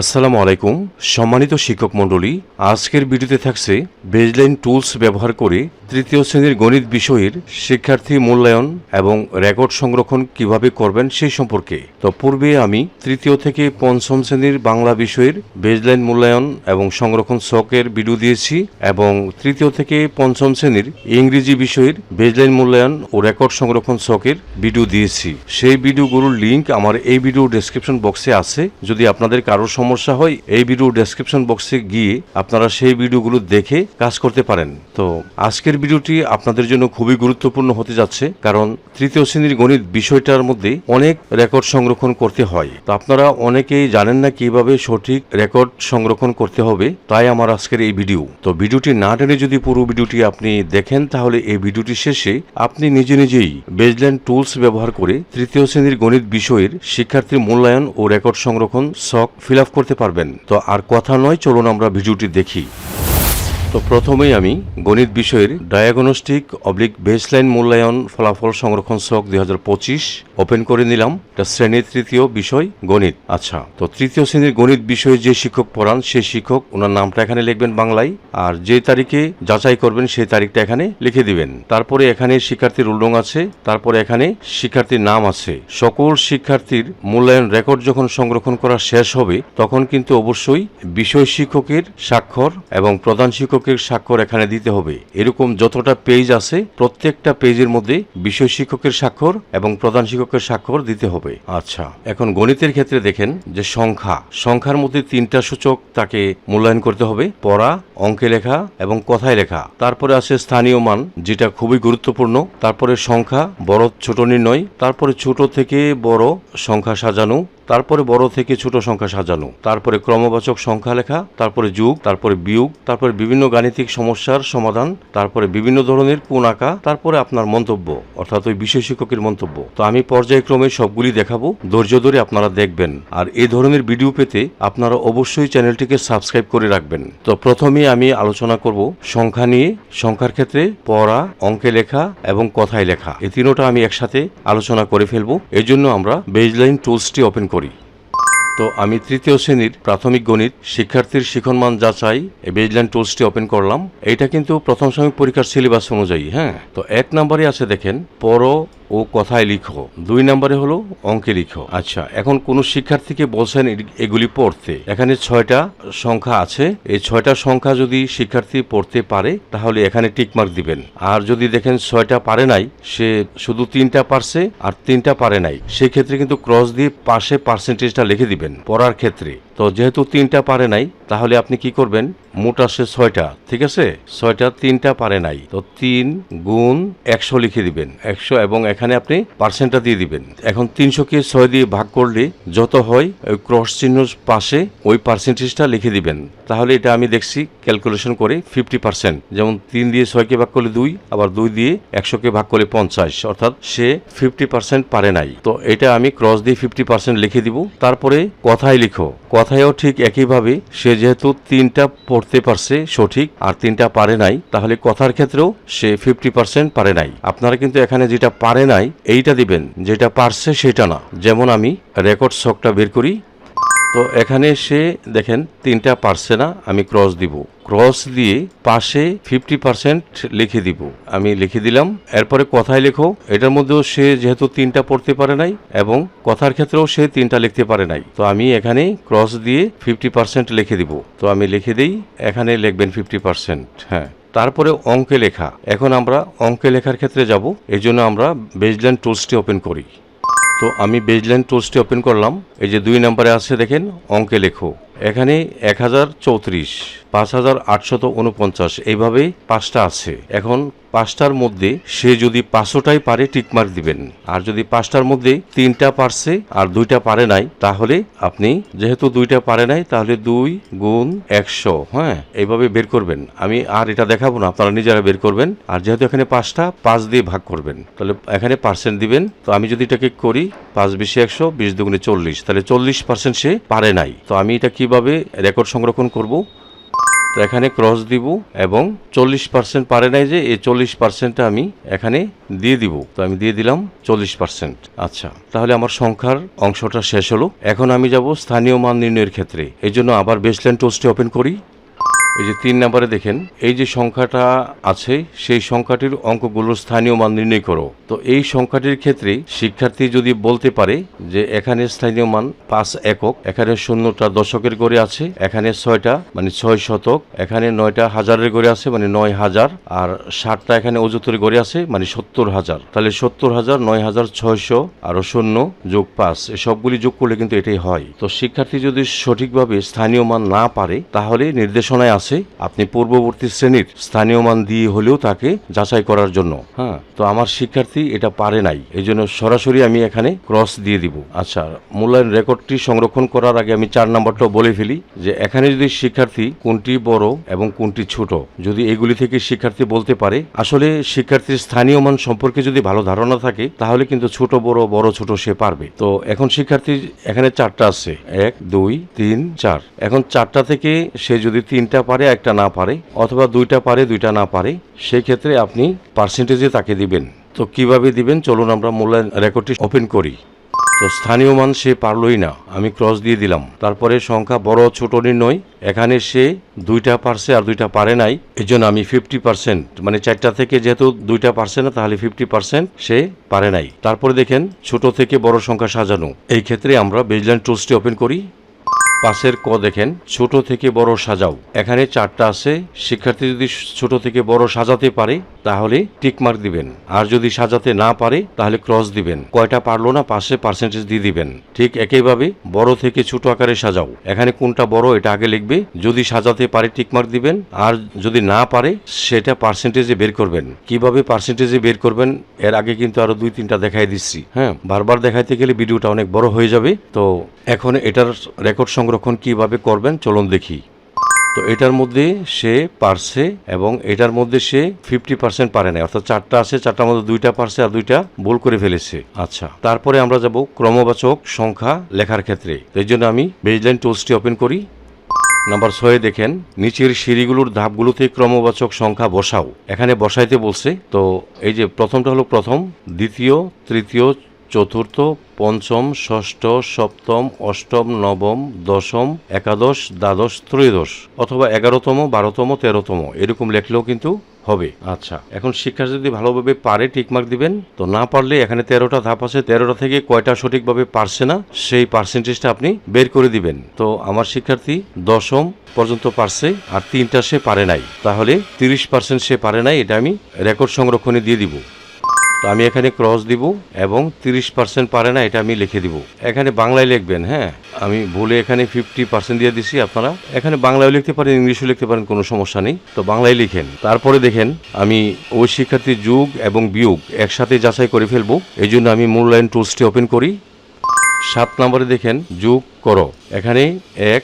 আসসালামু আলাইকুম, সম্মানিত শিক্ষক মণ্ডলী, আজকের ভিডিওতে থাকছে বেজলাইন টুলস ব্যবহার করে তৃতীয় শ্রেণির গণিত বিষয়ের শিক্ষার্থী মূল্যায়ন এবং রেকর্ড সংরক্ষণ কীভাবে করবেন সেই সম্পর্কে। তো পূর্বে আমি তৃতীয় থেকে পঞ্চম শ্রেণির বাংলা বিষয়ের বেজলাইন মূল্যায়ন এবং সংরক্ষণ শখের ভিডিও দিয়েছি এবং তৃতীয় থেকে পঞ্চম শ্রেণির ইংরেজি বিষয়ের বেজলাইন মূল্যায়ন ও রেকর্ড সংরক্ষণ শখের ভিডিও দিয়েছি। সেই ভিডিওগুলোর লিংক আমার এই ভিডিও ডেসক্রিপশন বক্সে আছে। যদি আপনাদের কারোর সমস্যা হয়, এই ভিডিও ডেসক্রিপশন বক্সে গিয়ে আপনারা সেই ভিডিওগুলো দেখে কাজ করতে পারেন। তো আজকের ভিডিওটি আপনাদের জন্য খুবই গুরুত্বপূর্ণ হতে যাচ্ছে, কারণ তৃতীয় শ্রেণির গণিত বিষয়টার মধ্যে অনেক রেকর্ড সংরক্ষণ করতে হয়। তো আপনারা অনেকেই জানেন না কীভাবে সঠিক রেকর্ড সংরক্ষণ করতে হবে, তাই আমার আজকের এই ভিডিও তো ভিডিওটি না টেনে যদি পুরো ভিডিওটি আপনি দেখেন, তাহলে এই ভিডিওটি শেষে আপনি নিজে নিজেই বেজল্যান্ড টুলস ব্যবহার করে তৃতীয় শ্রেণির গণিত বিষয়ের শিক্ষার্থীর মূল্যায়ন ও রেকর্ড সংরক্ষণ শখ ফিল আপ করতে পারবেন। তো আর কথা নয় চলুন আমরা ভিডিওটি দেখি। তো প্রথমেই আমি গণিত বিষয়ের ডায়াগনস্টিক অবলিক বেসলাইন মূল্যায়ন ফলাফল সংরক্ষণ শখ দুই ওপেন করে নিলাম। এটা শ্রেণির তৃতীয় বিষয়, গণিত। আচ্ছা তো তৃতীয় শ্রেণির গণিত বিষয়ে যে শিক্ষক পড়ান, সে শিক্ষক, ওনার নামটা এখানে লিখবেন বাংলায়, আর যে তারিখে যাচাই করবেন, সেই তারিখটা এখানে লিখে দিবেন। তারপরে এখানে শিক্ষার্থীর উল্লং আছে, তারপরে এখানে শিক্ষার্থীর নাম আছে। সকল শিক্ষার্থীর মূল্যায়ন রেকর্ড যখন সংরক্ষণ করা শেষ হবে, তখন কিন্তু অবশ্যই বিষয় শিক্ষকের স্বাক্ষর এবং প্রধান শিক্ষকের স্বাক্ষর এখানে দিতে হবে। এরকম যতটা পেজ আছে, প্রত্যেকটা পেজের মধ্যে বিষয় শিক্ষকের স্বাক্ষর এবং প্রধান শিক্ষকের স্বাক্ষর দিতে হবে। আচ্ছা এখন গণিতের ক্ষেত্রে দেখেন যে সংখ্যা। সংখ্যার মধ্যে তিনটা সূচক তাকে মূল্যায়ন করতে হবে। পড়া, অঙ্কে লেখা এবং কথায় লেখা। তারপরে আছে স্থানীয় মান, যেটা খুবই গুরুত্বপূর্ণ। তারপরে সংখ্যা, বড়, ছোট নির্ণয়। তারপরে ছোট থেকে বড়, সংখ্যা সাজানো। তারপরে বড় থেকে ছোট সংখ্যা সাজানো, তারপরে ক্রমবাচক সংখ্যা লেখা, তারপরে যুগ, তারপরে বিয়োগ, তারপরে বিভিন্ন গাণিতিক সমস্যার সমাধান, তারপরে বিভিন্ন ধরনের কোন আঁকা, তারপরে আপনার মন্তব্য, অর্থাৎ ওই বিষয় শিক্ষকের মন্তব্য। তো আমি পর্যায়ক্রমে সবগুলি দেখাবো, ধৈর্য ধরে আপনারা দেখবেন। আর এই ধরনের ভিডিও পেতে আপনারা অবশ্যই চ্যানেলটিকে সাবস্ক্রাইব করে রাখবেন। তো প্রথমে আমি আলোচনা করব সংখ্যা নিয়ে, সংখ্যার ক্ষেত্রে পড়া, অঙ্কে লেখা এবং কথায় লেখা। এই তিনোটা আমি একসাথে আলোচনা করে ফেলব। এর জন্য আমরা বেজলাইন টুলসটি ওপেন করি। তো আমি তৃতীয় শ্রেণির প্রাথমিক গণিত শিক্ষার্থীর শিক্ষণমান যাচাই এই বেজল্যান্ড টুলসটি ওপেন করলাম। এইটা কিন্তু প্রথম শ্রেণির পরীক্ষার সিলেবাস অনুযায়ী হ্যাঁ? তো এক নম্বরে আছে দেখেন পড়ো ও কথায় লিখো। দুই নম্বরে হলো অঙ্কে লিখো। আচ্ছা এখন কোন শিক্ষার্থীকে বলছেন এগুলি পড়তে। এখানে ছয়টা সংখ্যা আছে। এই ছয়টা সংখ্যা যদি শিক্ষার্থী পড়তে পারে, তাহলে এখানে টিকমার্ক দিবেন। আর যদি দেখেন ছয়টা পারে নাই, সে শুধু তিনটা পারছে আর তিনটা পারে নাই, সেক্ষেত্রে কিন্তু ক্রস দিয়ে পাশে পার্সেন্টেজটা লিখে দিবেন, পড়ার ক্ষেত্রে। তো যেহেতু তিনটা পারে নাই, তাহলে আপনি কি করবেন? মোট আসে ছয়টা, ঠিক আছে? ছয়টা, তিনটা পারে নাই। তো তিন গুণ একশো লিখে দিবেন, একশো এবং এখানে আপনি পার্সেন্টটা দিয়ে দিবেন। এখন তিনশোকে ছয় দিয়ে ভাগ করলে যত হয়, ওই ক্রস চিহ্ন পাশে ওই পার্সেন্টেজটা লিখে দিবেন। তাহলে এটা আমি দেখছি, ক্যালকুলেশন করে ফিফটি পার্সেন্ট। যেমন তিন দিয়ে ছয়কে ভাগ করলে দুই, আবার দুই দিয়ে একশোকে ভাগ করলে পঞ্চাশ, অর্থাৎ সে ফিফটি পার্সেন্ট পারে নাই। তো এটা আমি ক্রস দিয়ে ফিফটি পার্সেন্ট লিখে দিব। তারপরে কথায় লিখো। কথায়ও ঠিক একইভাবে, সে যেহেতু তিনটা পড়তে পারছে সঠিক আর তিনটা পারে নাই, তাহলে কথার ক্ষেত্রেও সে ফিফটি পার্সেন্ট পারে নাই। আপনারা কিন্তু এখানে যেটা পারে নাই, এইটা দিবেন, যেটা পারছে সেটা না। যেমন আমি রেকর্ড শকটা বের করি তো এখানে সে দেখেন তিনটা পারছে না, আমি ক্রস দিব। ক্রস দিয়ে পাশে ফিফটি পার্সেন্ট লিখে দিব। আমি লিখে দিলাম। এরপরে কথায় লেখো, এটার মধ্যেও সে যেহেতু তিনটা পড়তে পারে নাই এবং কথার ক্ষেত্রেও সে তিনটা লিখতে পারে নাই। তো আমি এখানে ক্রস দিয়ে ফিফটি পার্সেন্ট লিখে দিব। তো আমি লিখে দিই, এখানে লিখবেন ফিফটি পার্সেন্ট হ্যাঁ। তারপরে অঙ্কে লেখা। এখন আমরা অঙ্কে লেখার ক্ষেত্রে যাব। এই জন্য আমরা বেজল্যান্ড টুলসটি ওপেন করি। তো আমি বেজল্যান্ড টোলসটি ওপেন করলাম। এই যে দুই নম্বরে আছে দেখেন, অঙ্কে লেখো। এখানে এক হাজার চৌত্রিশ, পাঁচ হাজার আটশত উনপঞ্চাশ, এইভাবেই পাঁচটা আছে। এখন পাঁচটার মধ্যে সে যদি পাঁচশোটাই পারে টিকমার্ক দিবেন। আর যদি পাঁচটার মধ্যে তিনটা পারছে আর দুইটা পারে নাই, তাহলে আপনি যেহেতু দুইটা পারে নাই, তাহলে দুই গুণ একশো হ্যাঁ এইভাবে বের করবেন। আমি আর এটা দেখাবো না, আপনারা নিজেরা বের করবেন। আর যেহেতু এখানে পাঁচটা, পাঁচ দিয়ে ভাগ করবেন। তাহলে এখানে পার্সেন্ট দিবেন। তো আমি যদি এটাকে করি, পাঁচ বিশে একশো, বিশ দুগুণে চল্লিশ, তাহলে চল্লিশ পার্সেন্ট সে পারে নাই। তো আমি এটা কীভাবে রেকর্ড সংরক্ষণ করব? তো এখানে ক্রস দিব এবং চল্লিশ পার্সেন্ট পারে নাই যে, এই চল্লিশ পার্সেন্টটা আমি এখানে দিয়ে দিব। তো আমি দিয়ে দিলাম চল্লিশ পার্সেন্ট আচ্ছা তাহলে আমার সংখ্যার অংশটা শেষ হলো। এখন আমি যাব স্থানীয় মান নির্ণয়ের ক্ষেত্রে। এই জন্য আবার বেসলাইন টোস্টে ওপেন করি। এই যে তিন নম্বরে দেখেন, এই যে সংখ্যাটা আছে, সেই সংখ্যাটির অঙ্কগুলোর স্থানীয় মান নির্ণয় করো। তো এই সংখ্যাটির ক্ষেত্রে শিক্ষার্থী যদি বলতে পারে যে এখানে স্থানীয় মান পাঁচ একক, এখানে শূন্যটা দশকের গড়ে আছে, এখানে ছয়টা মানে ছয় শতক, এখানে নয়টা হাজারের গড়ে আছে মানে নয় হাজার, আর ষাটটা এখানে অযুতের গড়ে আছে মানে সত্তর হাজার। তাহলে সত্তর হাজার, নয় হাজার, ছয়শো, আরও শূন্য, যোগ পাঁচ সবগুলি যোগ করলে কিন্তু এটাই হয়। তো শিক্ষার্থী যদি সঠিকভাবে স্থানীয় মান না পারে, তাহলে নির্দেশনায় আছে আপনি পূর্ববর্তী শ্রেণির স্থানীয় মান দিয়ে হলেও তাকে যাচাই করার জন্য। হ্যাঁ। তো আমার শিক্ষার্থী এটা পারে নাই এই জন্য সরাসরি আমি এখানে ক্রস দিয়ে দিব। আচ্ছা মূল্যায়ন রেকর্ডটি সংরক্ষণ করার আগে আমি চার নাম্বারটাও বলে ফেলি যে এখানে যদি শিক্ষার্থী কোনটি বড় এবং কোনটি ছোট যদি এগুলি থেকে শিক্ষার্থী বলতে পারে আসলে শিক্ষার্থীর স্থানীয় মান সম্পর্কে যদি ভালো ধারণা থাকে তাহলে কিন্তু ছোট বড় বড় ছোট সে পারবে। তো এখন শিক্ষার্থী এখানে চারটা আছে এক দুই তিন চার। এখন চারটা থেকে সে যদি তিনটা পারে, একটা না পারে, অথবা দুইটা পারে, দুইটা না পারে, সেক্ষেত্রে আপনি পার্সেন্টেজে তাকে দিবেন। তো কীভাবে দিবেন? চলুন আমরা মূল্যায়ন রেকর্ডটি ওপেন করি। তো স্থানীয় মান সে পারলই না, আমি ক্রস দিয়ে দিলাম। তারপরে সংখ্যা বড়, ছোট, নির্ণয়। এখানে সে দুইটা পারছে আর দুইটা পারে নাই এই জন্য আমি ফিফটি পার্সেন্ট মানে চারটা থেকে যেহেতু দুইটা পারছে না, তাহলে ফিফটি পার্সেন্ট সে পারে নাই। তারপরে দেখেন, ছোট থেকে বড় সংখ্যা সাজানো। এই ক্ষেত্রে আমরা বেজল্যান্ড টুলসটি ওপেন করি। পাশের ক দেখেন, ছোট থেকে বড় সাজাও। এখানে চারটা আছে, শিক্ষার্থী যদি ছোট থেকে বড় সাজাতে পারে, তাহলে টিক মার্ক দিবেন। আর যদি সাজাতে না পারে, তাহলে ক্রস দিবেন। কয়টা পারল না, পাশে পার্সেন্টেজ দিয়ে দিবেন। ঠিক একইভাবে বড় থেকে ছোট আকারে সাজাও। এখানে কোনটা বড়, এটা আগে লিখবে। যদি সাজাতে পারে, টিক মার্ক দিবেন। আর যদি না পারে, সেটা পার্সেন্টেজে বের করবেন। কীভাবে পার্সেন্টেজে বের করবেন, এর আগে কিন্তু আরও দুই, তিনটা দেখাই দিচ্ছি। হ্যাঁ বারবার দেখাইতে গেলে ভিডিওটা অনেক বড় হয়ে যাবে। তো এখন এটার রেকর্ড সংরক্ষণ কীভাবে করবেন, চলুন দেখি। তো এটার মধ্যে সে পারছে এবং এটার মধ্যে সে ফিফটি পার্সেন্ট পারে না অর্থাৎ চারটা আছে, চারটার মধ্যে দুইটা পারছে আর দুইটা ভুল করে ফেলেছে। আচ্ছা তারপরে আমরা যাব ক্রমবাচক সংখ্যা লেখার ক্ষেত্রে। এই জন্য আমি বেজলাইন টুলসটি ওপেন করি। নাম্বার ছয়ে দেখেন, নিচের সিঁড়িগুলোর ধাপগুলোতে ক্রমবাচক সংখ্যা বসাও। এখানে বসাইতে বলছে, তো এই যে প্রথমটা হলো প্রথম, দ্বিতীয়, তৃতীয় চতুর্থ, পঞ্চম, ষষ্ঠ, সপ্তম, অষ্টম, নবম, দশম, একাদশ, দ্বাদশ, ত্রয়োদশ অথবা এগারোতম, বারোতম, তেরোতম এরকম লেখলেও কিন্তু হবে। আচ্ছা এখন শিক্ষা যদি ভালোভাবে পারে টিকমার্ক দিবেন, তো না পারলে এখানে তেরোটা ধাপ আছে, তেরোটা থেকে কয়টা সঠিকভাবে পারছে না, সেই পার্সেন্টেজটা আপনি বের করে দিবেন। তো আমার শিক্ষার্থী দশম পর্যন্ত পারছে আর তিনটা সে পারে নাই, তাহলে তিরিশ পার্সেন্ট সে পারে নাই, এটা আমি রেকর্ড সংরক্ষণে দিয়ে দিব। তো আমি এখানে ক্রস দিব এবং তিরিশ পার্সেন্ট পারে না, এটা আমি লিখে দিব। এখানে বাংলায় লিখবেন হ্যাঁ? আমি ভুলে এখানে ফিফটি পার্সেন্ট দিয়ে দিছি, আপনারা। এখানে বাংলায় লিখতে পারেন, ইংলিশও লিখতে পারেন, কোনো সমস্যা নেই। তো বাংলায় লিখেন। তারপরে দেখেন, আমি ওই শিক্ষার্থীর যুগ এবং বিয়োগ একসাথে যাচাই করে ফেলব। এই জন্য আমি মূল্যায়ন টুলসটি ওপেন করি। সাত নম্বরে দেখেন, যোগ করো। এখানে এক,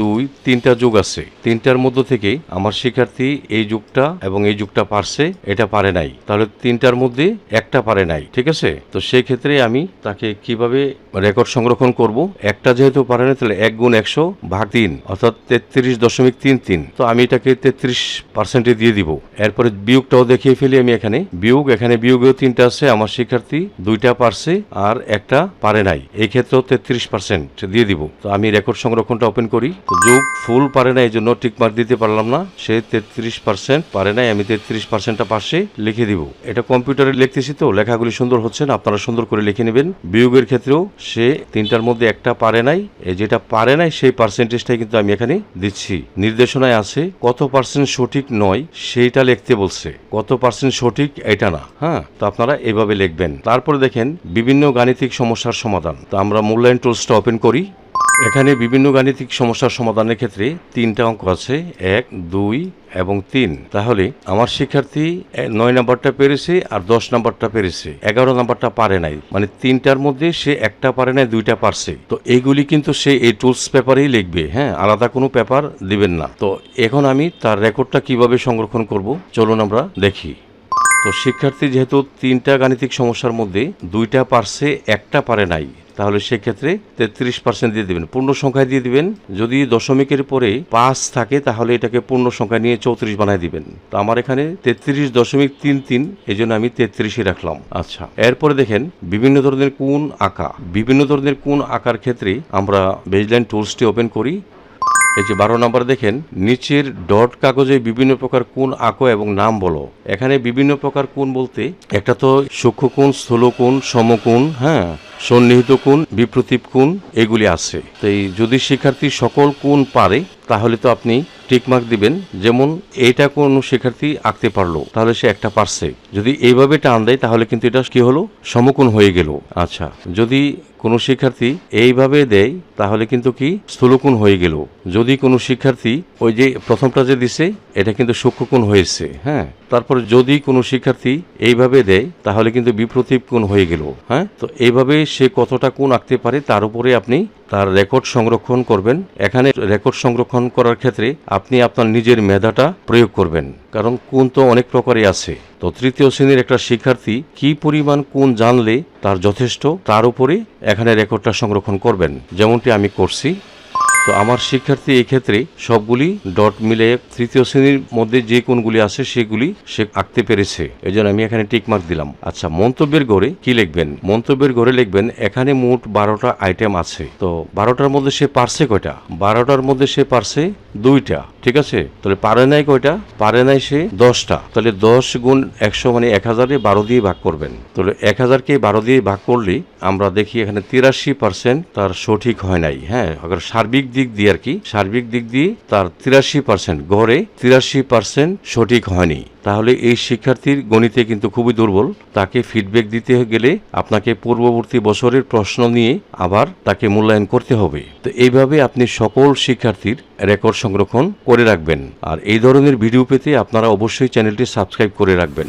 দুই, তিনটা যুগ আছে। তিনটার মধ্য থেকে আমার শিক্ষার্থী এই যুগটা এবং এই যুগটা পারছে, এটা পারে নাই। তাহলে তিনটার মধ্যে একটা পারে নাই, ঠিক আছে? তো সেই ক্ষেত্রে আমি তাকে কীভাবে রেকর্ড সংরক্ষণ করব? একটা যেহেতু পারে না তাহলে এক গুণ একশো ভাগ তিন, অর্থাৎ তেত্রিশ দশমিক তিন তিন। তো আমি এটাকে তেত্রিশ পার্সেন্টে দিয়ে দিব। এরপরে বিয়োগটাও দেখিয়ে ফেলি আমি এখানে। বিয়োগ, এখানে বিয়োগেও তিনটা আছে, আমার শিক্ষার্থী দুইটা পারছে আর একটা পারে নাই। এই ক্ষেত্রেও তেত্রিশ পার্সেন্ট দিয়ে দিব। তো আমি রেকর্ড সংরক্ষণটা ওপেন করি। যোগ ফুল পারে না এই জন্য টিক মার্ক দিতে পারলাম না। সে তেত্রিশ পার্সেন্ট পারে নাই, আমি তেত্রিশ পার্সেন্টটা পাশে লিখে দিব। এটা কম্পিউটারে লিখতেছি তো, লেখাগুলি সুন্দর হচ্ছে না, আপনারা সুন্দর করে লিখে নেবেন। বিয়োগের ক্ষেত্রেও সে তিনটার মধ্যে একটা পারে নাই যেটা পারে নাই, সেই পার্সেন্টেজটাই কিন্তু আমি এখানে দিচ্ছি। নির্দেশনায় আছে, কত পার্সেন্ট সঠিক নয়, সেইটা লিখতে বলছে। কত পার্সেন্ট সঠিক, এটা না। হ্যাঁ তো আপনারা এভাবে লিখবেন। তারপরে দেখেন, বিভিন্ন গাণিতিক সমস্যার সমাধান। তো আমরা মূল্যায়ন টুলসটা ওপেন করি। এখানে বিভিন্ন গাণিতিক সমস্যার সমাধানের ক্ষেত্রে তিনটা অঙ্ক আছে, এক, দুই এবং তিন। তাহলে আমার শিক্ষার্থী নয় নাম্বারটা পেরেছে আর দশ নাম্বারটা পেরেছে। এগারো নাম্বারটা পারে নাই। মানে তিনটার মধ্যে সে একটা পারে নাই, দুইটা পারছে। তো এইগুলি কিন্তু সে এই টুলস পেপারেই লিখবে হ্যাঁ? আলাদা কোনো পেপার দিবেন না। তো এখন আমি তার রেকর্ডটা কীভাবে সংরক্ষণ করব? চলুন আমরা দেখি। তো শিক্ষার্থী যেহেতু তিনটা গাণিতিক সমস্যার মধ্যে দুইটা পারছে, একটা পারে নাই। তাহলে সেক্ষেত্রে তেত্রিশ পার্সেন্ট দিয়ে দেবেন। পূর্ণ সংখ্যায় দিয়ে দিবেন। যদি দশমিকের পরে পাঁচ থাকে, তাহলে এটাকে পূর্ণ সংখ্যা নিয়ে চৌত্রিশ বানায় দিবেন। তো আমার এখানে তেত্রিশ দশমিক তিন তিন এই জন্য আমি তেত্রিশই রাখলাম। আচ্ছা এরপরে দেখেন, বিভিন্ন ধরনের কোন আঁকা। বিভিন্ন ধরনের কোন আঁকার ক্ষেত্রে আমরা বেজলাইন টুলসটি ওপেন করি। এই যে বারো নম্বর দেখেন, নিচের ডট কাগজে বিভিন্ন প্রকার কোণ আঁকো এবং নাম বলো। এখানে বিভিন্ন প্রকার কোণ বলতে, একটা তো সূক্ষ্ম কোণ, স্থূল কোণ, সমকোণ হ্যাঁ সন্নিহিত কোণ বিপ্রতীপ কোণ, এগুলি আছে। তো এই যদি শিক্ষার্থী সকল কোণ পারে, তাহলে তো আপনি টিকমার্ক দিবেন। যেমন এটা কোন শিক্ষার্থী আঁকতে পারল, তাহলে সে একটা পারছে। যদি এইভাবে টান দেয়, তাহলে কিন্তু এটা কি হলো? সমকোণ হয়ে গেল। আচ্ছা যদি কোনো শিক্ষার্থী এইভাবে দেয়, তাহলে কিন্তু কি স্থূলকোণ হয়ে গেল। যদি কোনো শিক্ষার্থী ওই যে প্রথমটা যে দিছে, এটা কিন্তু সূক্ষ্মকোণ হয়েছে হ্যাঁ? তারপর যদি কোনো শিক্ষার্থী এইভাবে দেয়, তাহলে কিন্তু বিপ্রতীপ কোণ হয়ে গেল হ্যাঁ? তো এইভাবে সে কতটা কোণ আঁকতে পারে, তার উপরে আপনি তার রেকর্ড সংরক্ষণ করবেন। এখানে রেকর্ড সংরক্ষণ করার ক্ষেত্রে আপনি আপনার নিজের মেধাটা প্রয়োগ করবেন, কারণ কোণ তো অনেক প্রকারই আছে। তো তৃতীয় শ্রেণির একটা শিক্ষার্থী কি পরিমাণ কোন জানলে তার যথেষ্ট? তার উপরে এখানে রেকর্ডটা সংরক্ষণ করবেন। যেমনটি আমি করছি। তো আমার শিক্ষার্থী এই ক্ষেত্রে সবগুলি ডট মিলে তৃতীয় শ্রেণির মধ্যে যে কোনগুলি আছে সেগুলি সে আঁকতে পেরেছে। এই জন্য আমি এখানে টিক মার্ক দিলাম। আচ্ছা মন্তব্যের গড়ে কি লিখবেন? মন্তব্যের গড়ে লিখবেন, এখানে মোট বারোটা আইটেম আছে। তো বারোটার মধ্যে সে পারছে কয়টা? বারোটার মধ্যে সে পারছে দুইটা, ঠিক আছে? তাহলে পারে নাই কয়টা? পারে নাই সে দশটা। তাহলে দশ গুণ একশো মানে এক হাজারে বারো দিয়ে ভাগ করবেন। তাহলে এক হাজারকে বারো দিয়ে ভাগ করলে আমরা দেখি এখানে তিরাশি পার্সেন্ট তার সঠিক হয় নাই। হ্যাঁ সার্বিক দিক দিয়ে আর কি, সার্বিক দিক দিয়ে তার তিরাশি পার্সেন্ট গড়ে তিরাশি পার্সেন্ট সঠিক হয়নি। তাহলে এই শিক্ষার্থীর গণিতে কিন্তু খুবই দুর্বল। তাকে ফিডব্যাক দিতে গেলে আপনাকে পূর্ববর্তী বছরের প্রশ্ন নিয়ে আবার তাকে মূল্যায়ন করতে হবে। তো এইভাবে আপনি সকল শিক্ষার্থীর রেকর্ড সংরক্ষণ করে রাখবেন। আর এই ধরনের ভিডিও পেতে আপনারা অবশ্যই চ্যানেলটি সাবস্ক্রাইব করে রাখবেন।